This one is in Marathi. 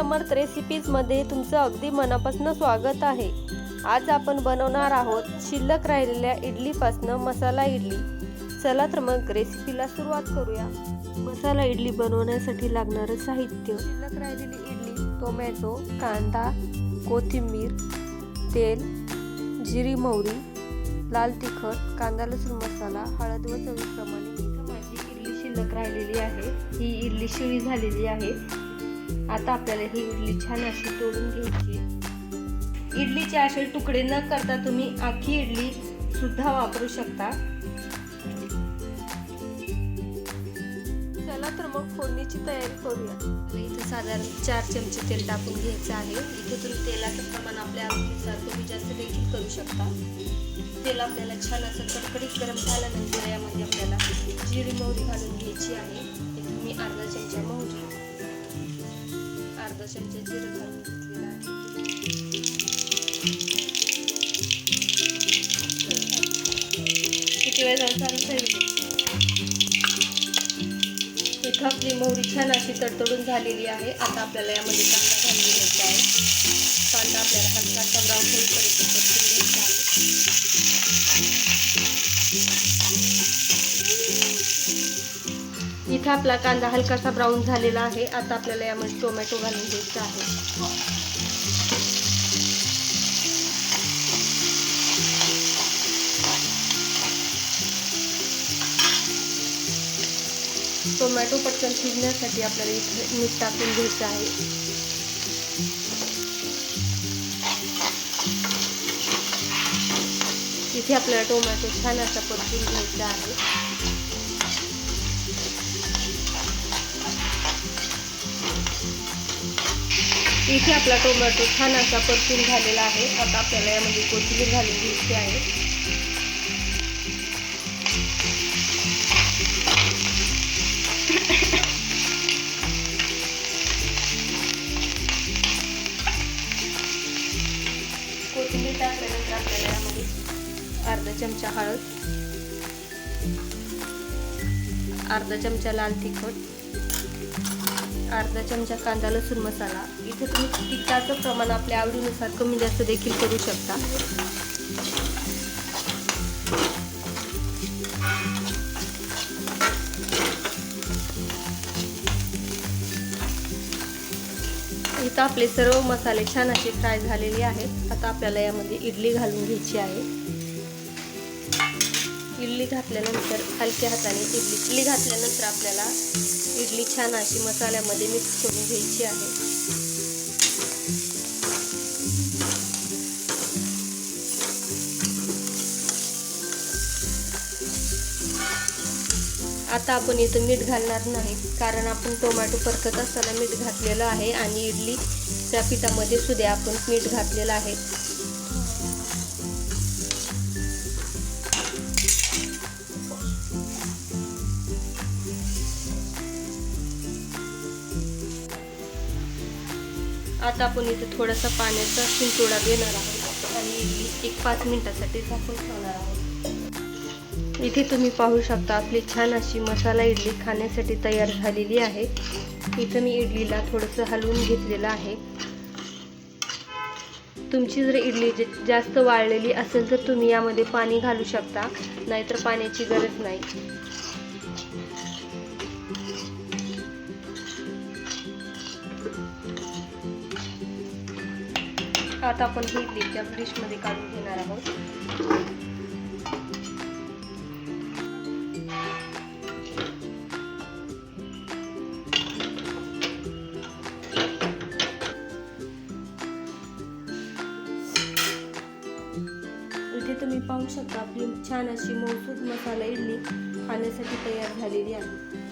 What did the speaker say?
समर्थ रेसिपीजमध्ये तुमचं अगदी मनापासून स्वागत आहे. आज आपण बनवणार आहोत शिल्लक राहिलेल्या इडलीपासनं मसाला इडली. चला तर मग रेसिपीला सुरुवात करूया. मसाला इडली बनवण्यासाठी लागणारं साहित्य. शिल्लक राहिलेली इडली टोमॅटो कांदा कोथिंबीर तेल जिरी मोहरी लाल तिखट कांदा लसूण मसाला हळद व चवीप्रमाणे. माझी इडली शिल्लक राहिलेली आहे. ही इडली शिळी झालेली आहे. आता आपल्याला ही इडली छान अशी तोडून घ्यायची. इडलीचे असे तुकडे न करता तुम्ही आखी इडली सुद्धा वापरू शकता. चला तर मग फोडणीची तयारी करूया. इथे साधारण चार चमचे तेल टाकून घ्यायचं आहे. इथे तुम्ही तेलाचं प्रमाण आपल्या आवडीनुसार तुम्ही जास्त देखील करू शकता. तेल आपल्याला छान असं कडकडीत गरम झाल्यानंतर यामध्ये आपल्याला जिरी मोहरी घालून घ्यायची आहे. चमचा जिरं घालून घेतलेला आहे. किती वेळ झाला चालू इथं आपली मोहरी छान अशी तडतडून झालेली आहे. आता आपल्याला यामध्ये कांदा घालून घ्यायचा आहे. कांदा आपल्याला हलकासा ब्राऊन होईपर्यंत. इथं आपला कांदा हलकासा ब्राऊन झालेला आहे. आता आपल्याला यामध्ये टोमॅटो घालून घ्यायचा आहे. टोमॅटो पटकन शिजण्यासाठी आपल्याला इथे मीठ टाकून घ्यायचं आहे. इथे आपल्याला टोमॅटो छान असा परतून घ्यायचा आहे. इथे आपला टोमॅटो छान असा परतून झालेला आहे. आता आपल्याला यामध्ये कोथिंबीर घालून घ्यायची आहे. कोथिंबीर टाकल्यानंतर आपल्याला यामध्ये अर्धा चमचा हळद अर्धा चमचा लाल तिखट अर्धा चमचा कांदा लसूण मसाला. इथे तुम्ही तिखटाचं प्रमाण आपल्या आवडीनुसार कमी जास्त देखील करू शकता. इथं आपले सर्व मसाले छान असे फ्राय झालेले आहेत. आता आपल्याला यामध्ये इडली घालून घ्यायची आहे. इडली घातल्यानंतर हलक्या हाताने इडली इडली घातल्यानंतर आपल्याला इडली छान अशी मसाल्यामध्ये मिक्स करून घ्यायची आहे. आता आपण इथं मीठ घालणार नाही कारण आपण टोमॅटो परतत असताना मीठ घातलेलं आहे आणि इडलीच्या पिठामध्ये सुद्धा आपण मीठ घातलेलं आहे. आता आपण इथे थोडासा पाण्याचा शिंतोडा देणार आहोत. आणि इडली एक पाच मिनिटासाठी झाकून ठेवणार आहोत. इथे तुम्ही पाहू शकता आपली छान अशी मसाला इडली खाण्यासाठी तयार झालेली आहे. इथं मी इडलीला थोडंसं हलवून घेतलेलं आहे. तुमची जर इडली जास्त वाळलेली असेल तर तुम्ही यामध्ये पाणी घालू शकता नाहीतर पाण्याची गरज नाही. आता आपण ही इडलीच्या डिशमध्ये काढून घेणार आहोत. इथे तुम्ही पाहू शकता आपली छान अशी मौसूद मसाला इडली खाण्यासाठी तयार झालेली आहे.